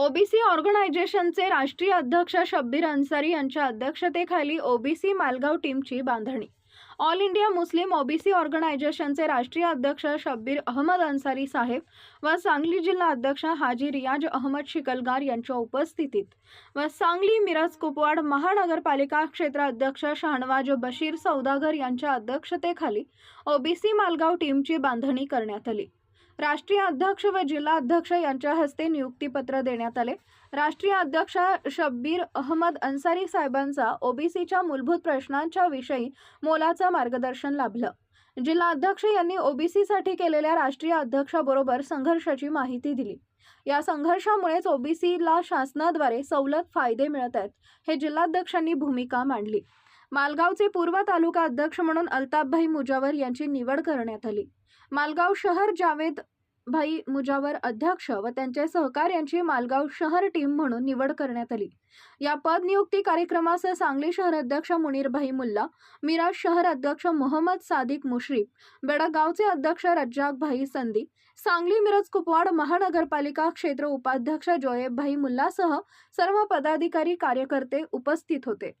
OBC ऑर्गनायझेशनचे राष्ट्रीय अध्यक्ष शब्बीर अन्सारी यांच्या अध्यक्षतेखाली ओबीसी मालगाव टीमची बांधणी. ऑल इंडिया मुस्लिम ओबीसी ऑर्गनायझेशनचे राष्ट्रीय अध्यक्ष शब्बीर अहमद अन्सारी साहेब व सांगली जिल्हा अध्यक्ष हाजी रियाज अहमद शिकलगार यांच्या उपस्थितीत व सांगली मिरज कुपवाड महानगरपालिका क्षेत्र अध्यक्ष शहानवाज बशीर सौदागर यांच्या अध्यक्षतेखाली ओबीसी मालगाव टीमची बांधणी करण्यात आली. राष्ट्रीय अध्यक्ष व जिल्हा अध्यक्ष यांच्या हस्ते नियुक्तीपत्र देण्यात आले. राष्ट्रीय अध्यक्ष शब्बीर अहमद अन्सारी साहेबांचा ओबीसीच्या मूलभूत प्रश्नांच्या विषयी मोलाचं मार्गदर्शन लाभलं. जिल्हा अध्यक्ष यांनी ओबीसीसाठी केलेल्या राष्ट्रीय अध्यक्षाबरोबर संघर्षाची माहिती दिली. या संघर्षामुळेच ओबीसीला शासनाद्वारे सवलत फायदे मिळत आहेत. हे जिल्हाध्यक्षांनी भूमिका मांडली. मालगावचे पूर्व तालुका अध्यक्ष म्हणून अल्ताफभाई मुजावर यांची निवड करण्यात आली. मालगाव शहर जावेद भाई मुजावर अध्यक्ष व त्यांचे सहकार्यांची मालगाव शहर टीम म्हणून निवड करण्यात आली. या पद नियुक्ती कार्यक्रमास सांगली शहर अध्यक्ष मुनीरभाई मुल्ला मिराज शहर अध्यक्ष मोहम्मद सादिक मुश्रीफ बेडगावचे अध्यक्ष रज्जाक भाई संदी सांगली मिरज कुपवाड महानगरपालिका क्षेत्र उपाध्यक्ष जोएबभाई मुल्लासह सर्व पदाधिकारी कार्यकर्ते उपस्थित होते.